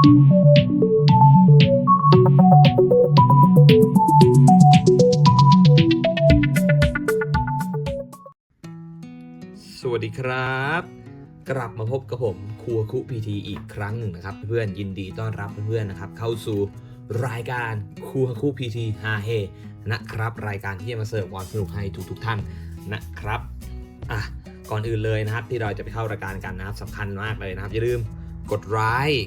สวัสดีครับ กลับมาพบกับผมครัวคุพีทีอีกครั้งหนึ่งนะครับ เพื่อนยินดีต้อนรับเพื่อนๆนะครับ เข้าสู่รายการครัวคุพีทีฮาเฮนะครับ รายการที่จะมาเสิร์ฟความสนุกให้ทุกๆท่านนะครับอะก่อนอื่นเลยนะครับที่เราจะไปเข้ารายการกันนะครับสำคัญมากเลยนะครับอย่าลืมกดไลค์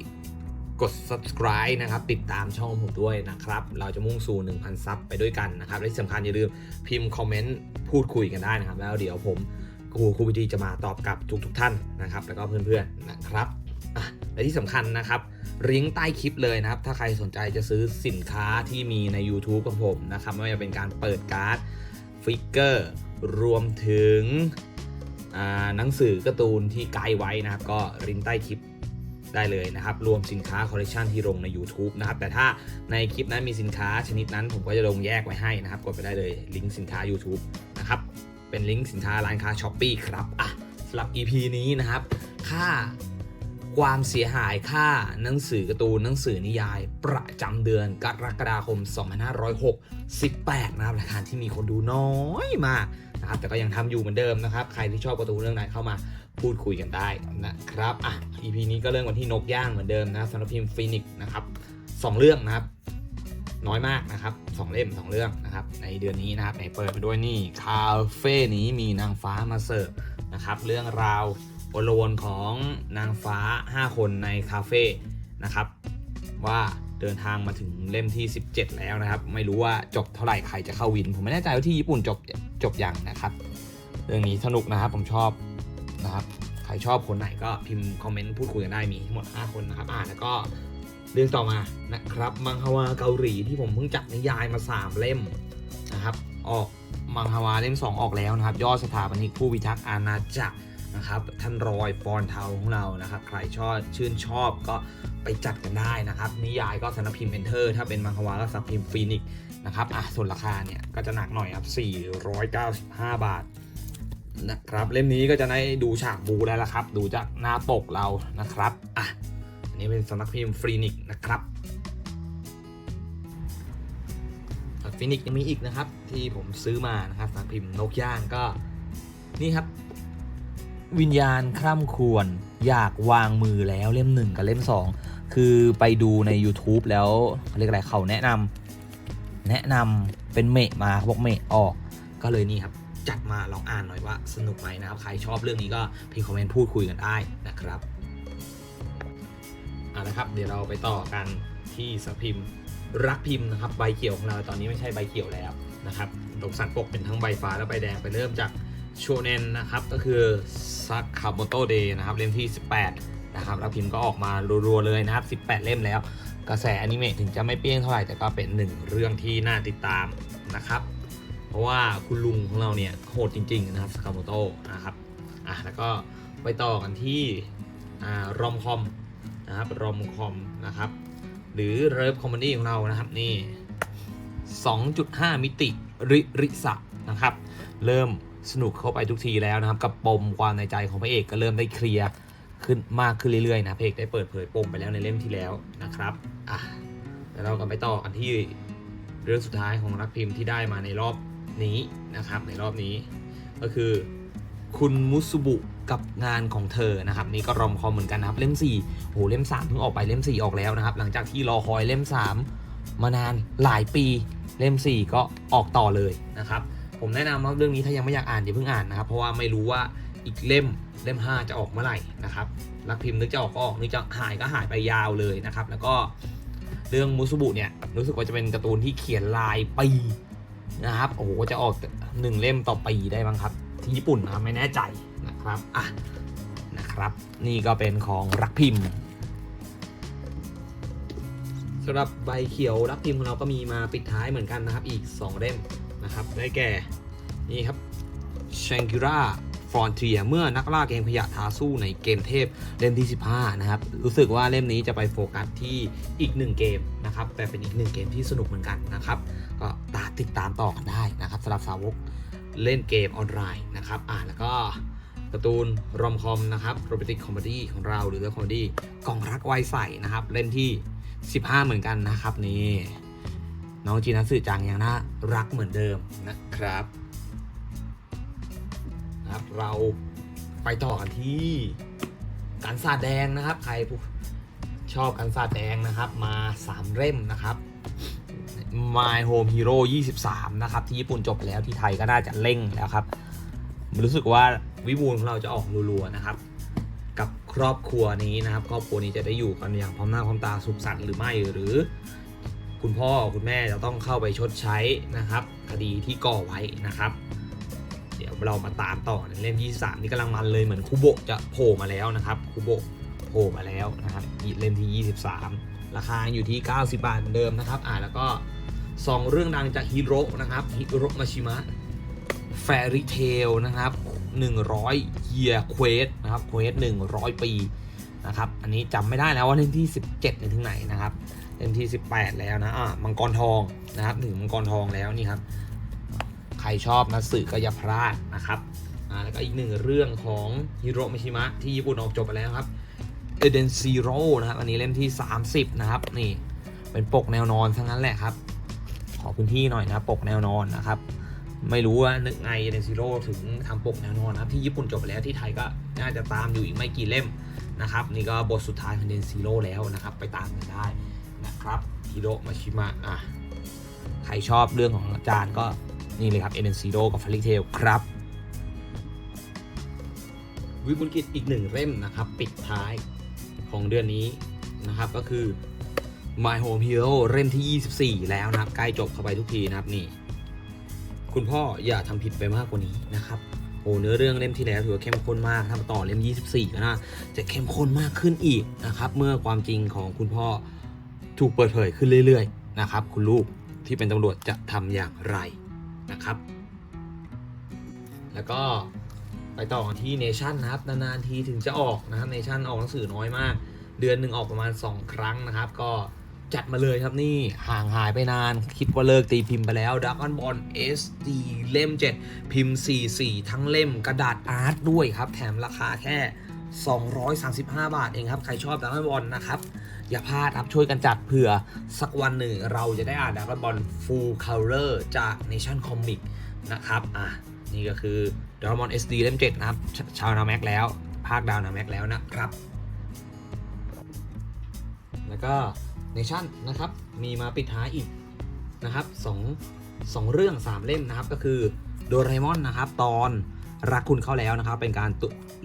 กด subscribe นะครับ ติดตามช่องผมด้วยนะครับ เราจะมุ่งสู่ 1,000 ซับไปด้วยกันนะครับ และที่สำคัญอย่าลืมพิมพ์คอมเมนต์พูดคุยกันได้นะครับ แล้วเดี๋ยวผมครูครูพิธีจะมาตอบกลับทุกทุกท่านนะครับ แล้วก็เพื่อนๆนะครับและที่สำคัญนะครับลิงก์ใต้คลิปเลยนะครับ ถ้าใครสนใจจะซื้อสินค้าที่มีใน YouTube ของผมนะครับ ไม่ว่าจะเป็นการเปิดการ์ดฟิกเกอร์รวมถึงหนังสือการ์ตูนที่ไกด์ไว้นะครับ ก็ลิงก์ใต้คลิป ได้เลยนะครับรวมสินค้าคอลเลคชันที่ลงใน YouTube นะครับแต่ถ้าในคลิปนั้นมีสินค้าชนิดนั้นผมก็จะลงแยกไว้ให้นะครับกดไปได้เลยลิงก์สินค้า YouTube นะครับเป็นลิงก์สินค้าร้านค้าช้อปปีครับอะสำหรับ EP นี้นะครับ ค่าความเสียหายค่าหนังสือการ์ตูนหนังสือนิยาย ประจำเดือนกรกฎาคม 2568 นะครับรายการที่มีคนดูน้อยมากนะครับแต่ก็ยังทำอยู่เหมือนเดิมนะครับ ใครที่ชอบการ์ตูนเรื่องไหนเข้ามา พูดคุยกันได้นะครับอะ EP นี้ก็เรื่องวันที่นกย่างเหมือนเดิมนะสำหรับพิมพ์ฟีนิกนะครับสองเรื่องนะครับ น้อยมากนะครับสองเล่มสองเรื่องนะครับ ในเดือนนี้นะครับในเปิดไปด้วยนี่คาเฟ่นี้มีนางฟ้ามาเสิร์ฟนะครับ เรื่องราวโอโลวนของนางฟ้า 5 คนในคาเฟ่นะครับ ว่าเดินทางมาถึงเล่มที่ 17 แล้วนะครับ ไม่รู้ว่าจบเท่าไหร่ใครจะเข้าวิน ผมไม่แน่ใจว่าที่ญี่ปุ่นจบจบยังนะครับ เรื่องนี้สนุกนะครับผมชอบ นะครับ ใครชอบคนไหนก็พิมพ์คอมเมนต์พูดคุยกันได้มีทั้งหมด 5 คนนะครับ อ่านแล้วก็เรื่องต่อมานะครับ มังฮวาเกาหลีที่ผมเพิ่งจัดนิยายมา 3 เล่มนะครับ ออกมังฮวาเล่ม 2 ออกแล้วนะครับ ยอดสถาปนิกผู้พิทักษ์อาณาจักรนะครับท่านรอยฟอนเทาของเรานะครับ ใครชอบชื่นชอบก็ไปจัดกันได้นะครับ นิยายก็สำนักพิมพ์เอนเตอร์ถ้าเป็นมังฮวาก็สำนักพิมพ์ฟีนิกนะครับอะส่วนราคาเนี่ยก็จะหนักหน่อยครับ 495 บาท นะครับเล่มนี้ก็จะได้ดูฉากบูแล้วละครับ ดูจากหน้าปกเรานะครับอะอันนี้เป็นสำนักพิมพ์ฟรีนิกนะครับฟินิกยังมีอีกนะครับ ที่ผมซื้อมานะครับสำนักพิมพ์นกย่างก็นี่ครับ วิญญาณคร่ำครวญอยากวางมือแล้วเล่มหนึ่งกับเล่มสองคือไปดูใน YouTube แล้วเขาเรียกอะไรเขาแนะนำแนะนำเป็นเมะมาเขาบอกเมะออกก็เลยนี่ครับ จัดมาลองอ่านหน่อยว่าสนุกไหมนะครับ ใครชอบเรื่องนี้ก็พิมพ์คอมเมนต์พูดคุยกันได้นะครับเอาละครับ เดี๋ยวเราไปต่อกันที่สพิมพ์รักพิมพ์นะครับใบเขียวของเราตอนนี้ไม่ใช่ใบเขียวแล้วนะครับตรงสันปกเป็นทั้งใบฟ้าและใบแดงไปเริ่มจากโชเนนนะครับก็คือซักคาโมโตเดย์นะครับเล่มที่ 18นะครับรักพิมพ์ก็ออกมารัวๆเลยนะครับ 18 เล่มแล้ว กระแสอนิเมะถึงจะไม่เปี้ยงเท่าไหร่แต่ก็เป็นหนึ่งเรื่องที่น่าติดตามนะครับ ราะว่าคุณลุงของเราเนี่ยโหดจริง ๆ นะครับสคาโมโตนะครับอะแล้วก็ไปต่อกันที่อ่ารอมคอมนะครับรอมคอมนะครับ หรือเริฟคอมเมดี้ของเรานะครับนี่ 2.5 มิติริริสะนะครับ เริ่มสนุกเข้าไปทุกทีแล้วนะครับ กับปมความในใจของพระเอกก็เริ่มได้เคลียร์ขึ้นมากขึ้นเรื่อยๆนะพระเอกได้เปิดเผยปมไปแล้วในเล่มที่แล้วนะครับอะแล้วเราก็ไปต่อกันที่เรื่องสุดท้ายของรักพิมพ์ที่ได้มาในรอบ นี้นะครับในรอบนี้ ก็คือ คุณมุสุบุกับงานของเธอนะครับ นี่ก็รอมคอมเหมือนกันนะครับ เล่ม4โหเล่ม3เพิ่งออกไปเล่ม 4 ออกแล้วนะครับ หลังจากที่รอคอยเล่ม 3 มานานหลายปีเล่ม 4 ก็ออกต่อเลยนะครับ ผมแนะนำว่าเรื่องนี้ถ้ายังไม่อยากอ่านอย่าเพิ่งอ่านนะครับ เพราะว่าไม่รู้ว่าอีกเล่มเล่ม 5 จะออกเมื่อไหร่นะครับรักพิมพ์นึกจะออกก็ออกนึกจะหายก็หายไปยาวเลยนะครับ แล้วก็เรื่องมุสุบุเนี่ยรู้สึกว่าจะเป็นการ์ตูนที่เขียนลายปี นะครับโอ้โหจะออกหนึ่งเล่มต่อปีได้บ้างครับ ที่ญี่ปุ่นนะไม่แน่ใจนะครับอะนะครับ นี่ก็เป็นของรักพิมพ์สำหรับใบเขียวรักพิมพ์ของเราก็มีมาปิดท้ายเหมือนกันนะครับ อีก 2 เล่มนะครับ ได้แก่นี่ครับ s h a n g r a Frontier เมื่อนักล่าเกมขยะท้าสู้ในเกมเทพเล่มที่ 15 นะครับ รู้สึกว่าเล่มนี้จะไปโฟกัสที่อีกหนึ่งเกมนะครับ แต่เป็นอีกหนึ่งเกมที่สนุกเหมือนกันนะครับ ก็ ติดตามต่อกันได้นะครับสำหรับสาวกเล่นเกมออนไลน์นะครับอ่าแล้วก็การ์ตูนรอมคอมนะครับโรแมนติกคอมเมดี้ของเราหรือเรื่องคอมเมดี้กล่องรักไวใสนะครับ เล่นที่ 15 เหมือนกันนะครับนี่น้องจีนัสึจังยังน่ารักเหมือนเดิมนะครับนะครับ เราไปต่อกันที่กันศาสตร์แดงนะครับ ใครชอบกันศาสตร์แดงนะครับ มา 3 เล่มนะครับ My Home Hero 23 นะครับ ที่ญี่ปุ่นจบแล้วที่ไทยก็น่าจะเร่งแล้วครับ รู้สึกว่าวิบูลของเราจะออกรัวๆนะครับ กับครอบครัวนี้นะครับ ครอบครัวนี้จะได้อยู่กันอย่างพร้อมหน้าพร้อมตาสุขสันต์หรือไม่หรือ คุณพ่อคุณแม่จะต้องเข้าไปชดใช้นะครับ คดีที่ก่อไว้นะครับ เดี๋ยวเรามาตามต่อในเล่มที่3นี่กำลังมันเลยเหมือนคุโบะจะโผล่มาแล้วนะครับคุโบะโผล่มาแล้วนะครับเล่มที่ 23ราคาอยู่ที่ 90 บาทเหมือนเดิมนะครับ อ่าแล้วก็ สองเรื่องดังจากฮิโร่นะครับฮิโร่มาชิมะแฟริเทลนะครับ100 year quest นะครับ quest 100 ปีนะครับ อันนี้จำไม่ได้แล้วว่าเล่มที่ 17ในถึงไหนนะครับเล่มที่ 18 แล้วนะอ่ามังกรทองนะครับถึงมังกรทองแล้วนี่ครับ ใครชอบนะสื่อก็อย่าพลาดนะครับอ่าแล้วก็อีกหนึ่งเรื่องของฮิโรมิชิมะที่ญี่ปุ่นออกจบไปแล้วครับเอเดนซีโร่นะครับ อันนี้เล่มที่ 30 นะครับ นี่เป็นปกแนวนอนทั้งนั้นแหละครับ อพื้นที่หน่อยนะปกแนวนอนนะครับ ไม่รู้ว่านึกไงเดนซีโร่ถึงทำปกแนวนอนนะครับที่ญี่ปุ่นจบไปแล้วที่ไทยก็น่าจะตามอยู่อีกไม่กี่เล่มนะครับนี่ก็บทสุดท้ายของเดนซีโร่แล้วนะครับ ไปตามกันได้นะครับฮิโรมาชิมะอะใครชอบเรื่องของอาจารย์ก็นี่เลยครับเอเดนซีโ o กับฟ a ริเทลครับวิบุลกิจอีกหนึ่งเล่มนะครับ ปิดท้ายของเดือนนี้นะครับก็คือ My Home Hero เล่มที่ 24 แล้วนะครับ ใกล้จบเข้าไปทุกทีนะครับนี่ คุณพ่ออย่าทำผิดไปมากกว่านี้นะครับโอ้เนื้อเรื่องเล่มที่แล้วถือว่าเข้มข้นมากถ้ามาต่อเล่ม 24 ก็น่าจะเข้มข้นมากขึ้นอีกนะครับ เมื่อความจริงของคุณพ่อถูกเปิดเผยขึ้นเรื่อยๆนะครับ คุณลูกที่เป็นตำรวจจะทำอย่างไรนะครับ แล้วก็ไปต่อที่เนชั่นนะครับ นานๆทีถึงจะออกนะครับเนชั่นออกหนังสือน้อยมาก เดือนหนึ่งออกประมาณ 2 ครั้งนะครับ ก็ จัดมาเลยครับนี่ห่างหายไปนาน คิดว่าเลิกตีพิมพ์ไปแล้วดัก o อนบอล SD เล่ม 7 พิมพ์ 44 ทั้งเล่มกระดาษอาร์ตด้วยครับ แถมราคาแค่ 235 บาทเองครับ ใครชอบดักอนบอลนะครับ อย่าพลาดครับช่วยกันจัดเผื่อ สักวันหนึ่งเราจะได้อ่านด r ก g นบอล Full Color จาก Nation Comic นะครับอะนี่ก็คือด r a ก o n Ball SD เล่ม 7 นะครับชชาวนาแม็กแล้ว ภาคดาวนาแม็กแล้วนะครับ แล้วก็ Nation นะครับ มีมาปิดท้ายอีกนะครับสองสองเรื่อง 3 เล่มนะครับ ก็คือโดราเอมอนนะครับ ตอนรักคุณเข้าแล้วนะครับ เป็นการ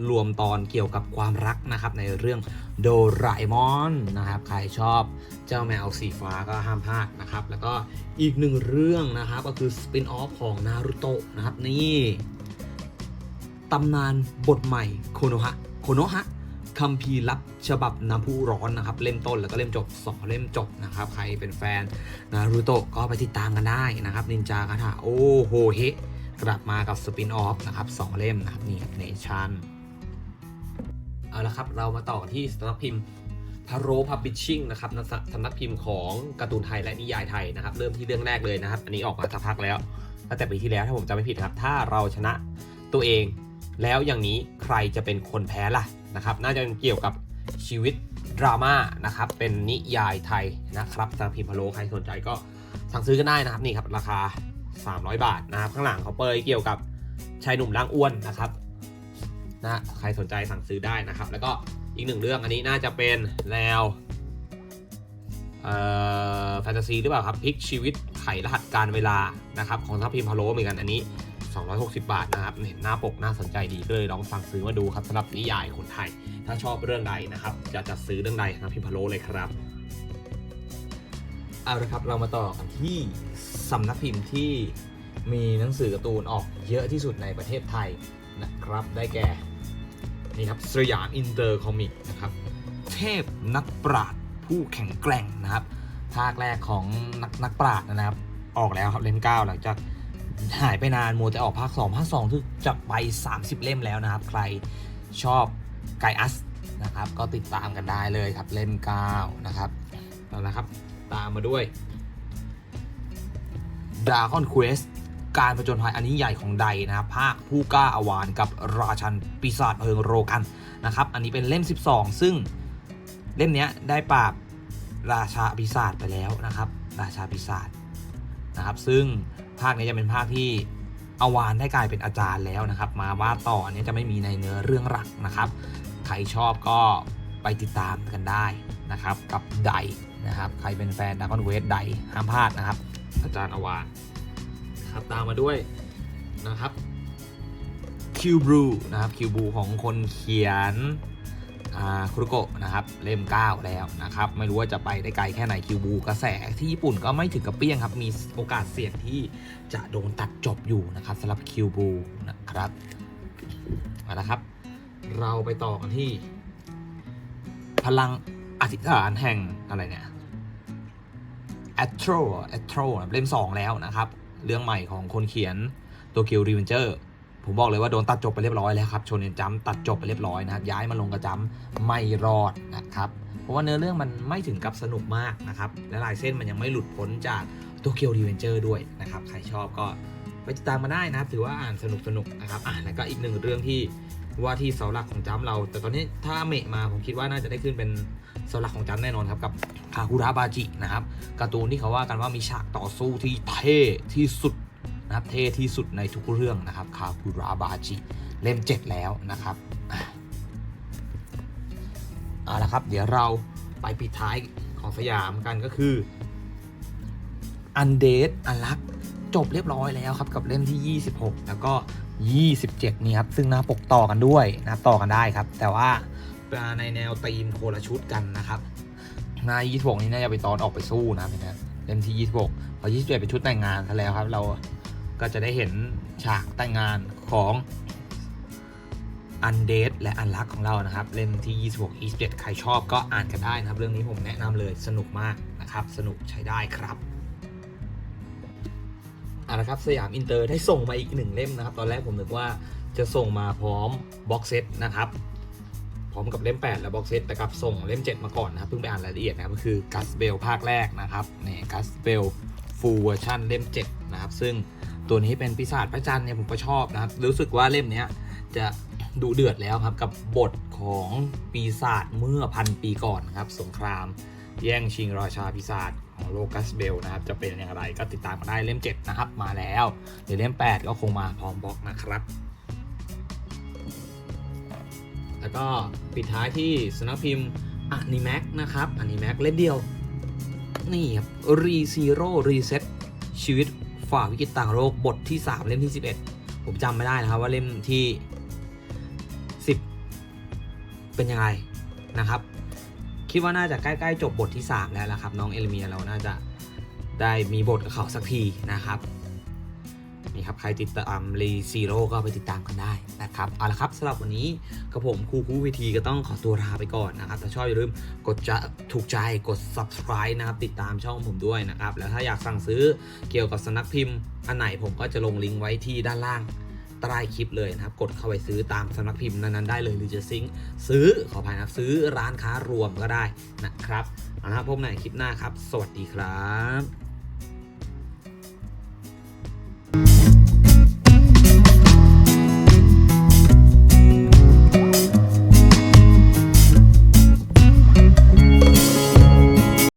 รวมตอนเกี่ยวกับความรักนะครับ ในเรื่องโดราเอมอนนะครับ ใครชอบเจ้าแมวสีฟ้าก็ห้ามพลาดนะครับ แล้วก็อีกหนึ่งเรื่องนะครับก็คือสปินออฟของนารูโตะนะครับนี่ตำนานบทใหม่โคโนฮะโคโนฮะ คัมภีร์ลับฉบับน้ำพุร้อนนะครับ เล่มต้นแล้วก็เล่มจบ2เล่มจบนะครับ ใครเป็นแฟนนารูโตะก็ไปติดตามกันได้นะครับ นินจาคาถาโอโหเฮกลับมากับสปินออฟนะครับสองเล่มนะครับนี่เนชั่นเอาละครับ เรามาต่อที่สำนักพิมพ์พาโรพับบิชชิ่งนะครับสำนักพิมพ์ของการ์ตูนไทยและนิยายไทยนะครับ เริ่มที่เรื่องแรกเลยนะครับ อันนี้ออกมาสักพักแล้วตั้งแต่ปีที่แล้วถ้าผมจำไม่ผิดครับ ถ้าเราชนะตัวเอง แล้วอย่างนี้ใครจะเป็นคนแพ้ล่ะ นะครับน่าจะเกี่ยวกับชีวิตดราม่านะครับเป็นนิยายไทยนะครับสำนักพิมพ์พาโรใครสนใจก็สั่งซื้อกันได้นะครับนี่ครับราคา 300 บาทนะครับข้างหลังเขาเปยเกี่ยวกับชายหนุ่มร่างอ้วนนะครับนะใครสนใจสั่งซื้อได้นะครับ แล้วก็อีกหนึ่งเรื่องอันนี้น่าจะเป็นแนวแฟนตาซีหรือเปล่าครับพลิกชีวิตไขรหัสการเวลานะครับของทัพพิมพาโลเหมือนกันอันนี้ 260 บาทนะครับเห็นหน้าปกน่าสนใจดีก็เลยลองสั่งซื้อมาดูครับสำหรับนิยายคนไทย ถ้าชอบเรื่องใดนะครับจะจัดซื้อเรื่องใดนะพิมพาโลเลยครับเอาละครับเรามาต่อกันที่สำนักพิมพ์ที่มีหนังสือการ์ตูนออกเยอะที่สุดในประเทศไทยนะครับ ได้แก่นี่ครับสยามอินเตอร์คอมิกนะครับเทพนักปราชญ์ผู้แข็งแกร่งนะครับ ภาคแรกของนักนักปราชญ์นะครับ ออกแล้วครับเล่ม9หลังจาก หายไปนานโมวแต่ออกภาค2ภาค2ที่จะไป 30 เล่มแล้วนะครับ ใครชอบไกอัสนะครับ ก็ติดตามกันได้เลยครับเล่ม9นะครับเอาละครับ ตามมาด้วย Dragon Quest การผจญภัยอันนี้ใหญ่ของไดนะครับ ภาคผู้กล้าอาวานกับราชันปีศาจเพลิงโรกันนะครับ อันนี้เป็นเล่ม 12 ซึ่งเล่มเนี้ยได้ปราบราชาปีศาจไปแล้วนะครับ ราชาปีศาจนะครับ ซึ่ง ภาคนี้จะเป็นภาคที่อวานได้กลายเป็นอาจารย์แล้วนะครับ มาว่าต่ออันนี้จะไม่มีในเนื้อเรื่องหลักนะครับ ใครชอบก็ไปติดตามกันได้นะครับ กับไดนะครับใครเป็นแฟนดักอนเวสไดห้ามพลาดนะครับ อาจารย์อวานครับตามมาด้วยนะครับคิวบรูนะครับคิวบรูของคนเขียน คุรุโกะนะครับเล่ม 9 แล้วนะครับไม่รู้ว่าจะไปได้ไกลแค่ไหนคิวบูกระแสที่ญี่ปุ่นก็ไม่ถึงกับเปี้ยงครับ มีโอกาสเสี่ยงที่จะโดนตัดจบอยู่นะครับสำหรับคิวบูนะครับเอาละครับ เราไปต่อกันที่ พลังอธิษฐานแห่งอะไรเนี่ย a t r o a t r o เล่ม 2 แล้วนะครับ เรื่องใหม่ของคนเขียนตัวคิวรีเวนเจอร์ ผมบอกเลยว่าโดนตัดจบไปเรียบร้อยแล้วครับชนเนจัมตัดจบไปเรียบร้อยนะครับย้ายมาลงกระจัมไม่รอดนะครับเพราะว่าเนื้อเรื่องมันไม่ถึงกับสนุกมากนะครับและลายเส้นมันยังไม่หลุดพ้นจากโตัวคิวรีเวนเจอร์ด้วยนะครับใครชอบก็ไปติดตามมาได้นะครับถือว่าอ่านสนุกสนุกๆนะครับอ่านแล้วก็อีกหนึ่งเรื่องที่ว่าที่เสาหลักของจัมเรา แต่ตอนนี้ถ้าเมะมาผมคิดว่าน่าจะได้ขึ้นเป็นเสาหลักของจัมแน่นอนครับกับคาคุระบาจินะครับการ์ตูนที่เขาว่ากันว่ามีฉากต่อสู้ที่เท่ที่สุด นะครับเท่ที่สุดในทุกเรื่องนะครับคาคุระบาจิเล่ม 7 แล้วนะครับเอาละครับ เดี๋ยวเราไปปิดท้ายของสยามกันก็คืออันเด d อันลักจบเรียบร้อยแล้วครับ กับเล่มที่ 26 แล้วก็ 27 นี่ครับ ซึ่งหน้าปกต่อกันด้วยนะครับต่อกันได้ครับ แต่ว่าในแนวธีมโคละชุดกันนะครับหน้า26 นี่น่าจะไปตอนออกไปสู้นะครับเนี่ยเล่มที่ 26พอ27 เป็นชุดแต่งงานซะแล้วครับ เรา ก็จะได้เห็นฉากแต่งงานของอันเด d และอันลักของเรานะครับ เล่มที่ 26 27 ใครชอบก็อ่านกันได้นะครับ เรื่องนี้ผมแนะนำเลยสนุกมากนะครับ สนุกใช้ได้ครับเอาละครับสยามอินเตอร์ได้ส่งมาอีกหนึ่งเล่มนะครับ ตอนแรกผมนึกว่าจะส่งมาพร้อมบ็อกเซตนะครับ พร้อมกับเล่ม 8 และบ็อกเซตแต่กลับส่งเล่ม 7 มาก่อนนะครับเพิ่งไปอ่านรายละเอียดนะครับก็คือกัสเบลภาคแรกนะครับนี่กัสเบลฟูลเวอร์ชันเล่ม 7 นะครับ ซึ่ง ตัวนี้เป็นปีศาจพระจันทร์เนี่ยผมก็ชอบนะครับ รู้สึกว่าเล่มนี้จะดูเดือดแล้วครับกับบทของปีศาจเมื่อพันปีก่อนนะครับ สงคราม แย่งชิงราชาปีศาจของโลกัสเบลนะครับ จะเป็นอย่างไรก็ติดตามมาได้เล่ม 7 นะครับมาแล้วเดี๋ยวเล่ม 8 ก็คงมาพร้อมบล็อกนะครับแล้วก็ปิดท้ายที่สนักพิมพ์อนิแม็กนะครับอนิแม็กเล่มเดียว นี่ครับรีซีโร่รีเซ็ตชีวิต ฝ่าวิกฤตต่างโรคบทที่ 3 เล่มที่ 11 ผมจำไม่ได้นะครับว่าเล่มที่ 10 เป็นยังไงนะครับ คิดว่าน่าจะใกล้ๆจบบทที่ 3 แล้วละครับ น้องเอลเมียเราน่าจะได้มีบทกับเขาสักทีนะครับ นี่ครับใครติดตามรีซีโร่ก็ไปติดตามกันได้นะครับเอาละครับสำหรับวันนี้กับผมครูครูวิธีก็ต้องขอตัวลาไปก่อนนะครับถ้าชอบอย่าลืมกดจะถูกใจกด subscribe นะครับติดตามช่องผมด้วยนะครับแล้วถ้าอยากสั่งซื้อเกี่ยวกับสนักพิมพ์อันไหนผมก็จะลงลิงก์ไว้ที่ด้านล่างใต้คลิปเลยนะครับ กดเข้าไปซื้อตามสำนักพิมพ์นั้นๆได้เลยหรือจะซิงซื้อขออภัยนะซื้อร้านค้ารวมก็ได้นะครับเอาละครับพบกันคลิปหน้าครับ สวัสดีครับ